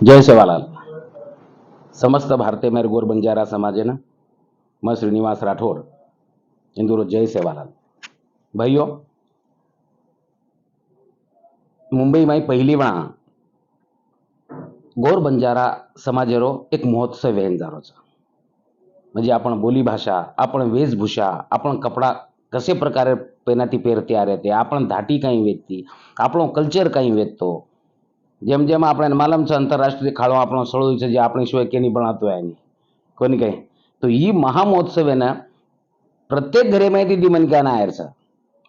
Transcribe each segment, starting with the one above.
जय सेवालाल। समस्त भारतीय मेरगोर बंजारा समाजानं म श्रीनिवास राठोड इंदूर जय सेवालाल। भाइयों મુંબઈમાં પહેલી વણા ગોર બંજારા સમાજેરો એક મહોત્સવ વહેંજારો છે म्हणजे आपण बोलीभाषा आपण वेशभूषा आपण कपडा कसे प्रकारे पेनाती पेरते आरे ते आपण धाटी काही वेचती आपण कल्चर काही वेचतो જેમ જેમ આપણે માલમ છે આંતરરાષ્ટ્રીય ખાડો આપણો સળો છે જે के સિવાય કેની ભણાતો હોય એની કોની કહે? તો એ મહામહોત્સવેના प्रत्येक घरे माहिती क्या मनक्यानं आहेरचं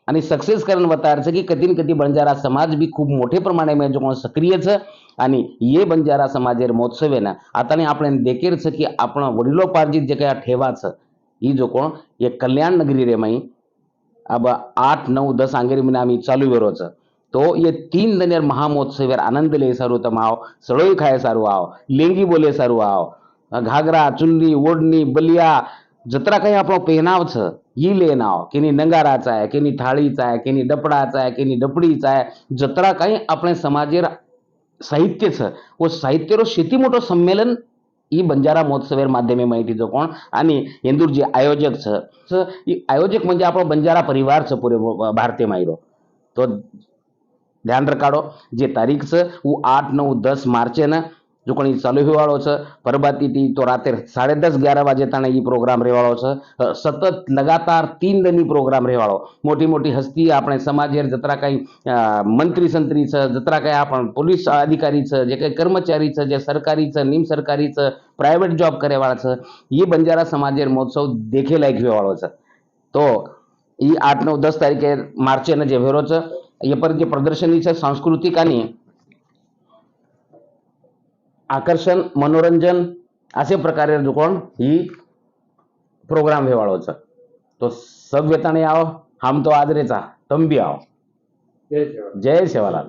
आणि सक्सेस कारण बतायचं की कठीण कधी बंजारा समाज भी खूब मोठे प्रमाणे में जो सक्रिय छ आणि ये बंजारा समाजेर महोत्सव आहे ना आताने आपण देखेर छ की आपण वडिलोपार्जित जे काही ठेवा छ ही जो कोण ये कल्याण नगरी रे माई अब आठ नौ दस आंगेरी महिने आम्ही चालू वेरो छ तो ये तीन दिनेर महामहोत्सव आनंद ले सारू तमाव सड़ोई खाए सारू आओ लेंगी बोले सारू आओ। घाघरा चुन्नी ओढ़नी बलिया जतरा कहीं आपको पहनाव छ ये लेना आओ। कि नंगारा चाहे कि थाली चाहे कि डपड़ा चाहे कि डपड़ी चाहे जतरा कहीं अपने समाज साहित्य छ वो साहित्य रो शेती मोटो सम्मेलन ई बंजारा महोत्सव माध्यमे माहिती जो कोण? आणि इंदूर जी आयोजक छ आयोजक म्हणजे आपण बंजारा परिवार छ पुरे भारतीय माहिरो। तो ધ્યાન રખાડો. જે તારીખ છે, હું આઠ, નવ, દસ માર્ચે ને જો ચાલુ સલહીવાળો છે. પરબાતીથી તો રાતે સાડે દસ, અગિયાર વાગે તાણે એ પ્રોગ્રામ રહેવાળો છે. સતત લગાતાર તીન દિનની પ્રોગ્રામ રહેવાળો. મોટી મોટી હસ્તી આપણે સમાજેર, જતરા કંઈ મંત્રી સંત્રી છે, જતરા કાંઈ આપણ પોલીસ અધિકારી છે, જે કંઈ કર્મચારી છે, જે સરકારી છે, નિમ સરકારી છે, પ્રાઇવેટ જોબ કરેવાળા છે એ બંજારા સમાજેર મહોત્સવ દેખે લાયક વાળો છે. તો એ આઠ, નવ, દસ તારીખે માર્ચેનો જે વેરો છે यापर्यंत प्रदर्शनीचं सांस्कृतिक आणि आकर्षण मनोरंजन असे प्रकारे दुकान ही प्रोग्राम हे वाढवायचा. तो सब वेताने आव हम तो आदरेचा तंबी आव जय शेवाला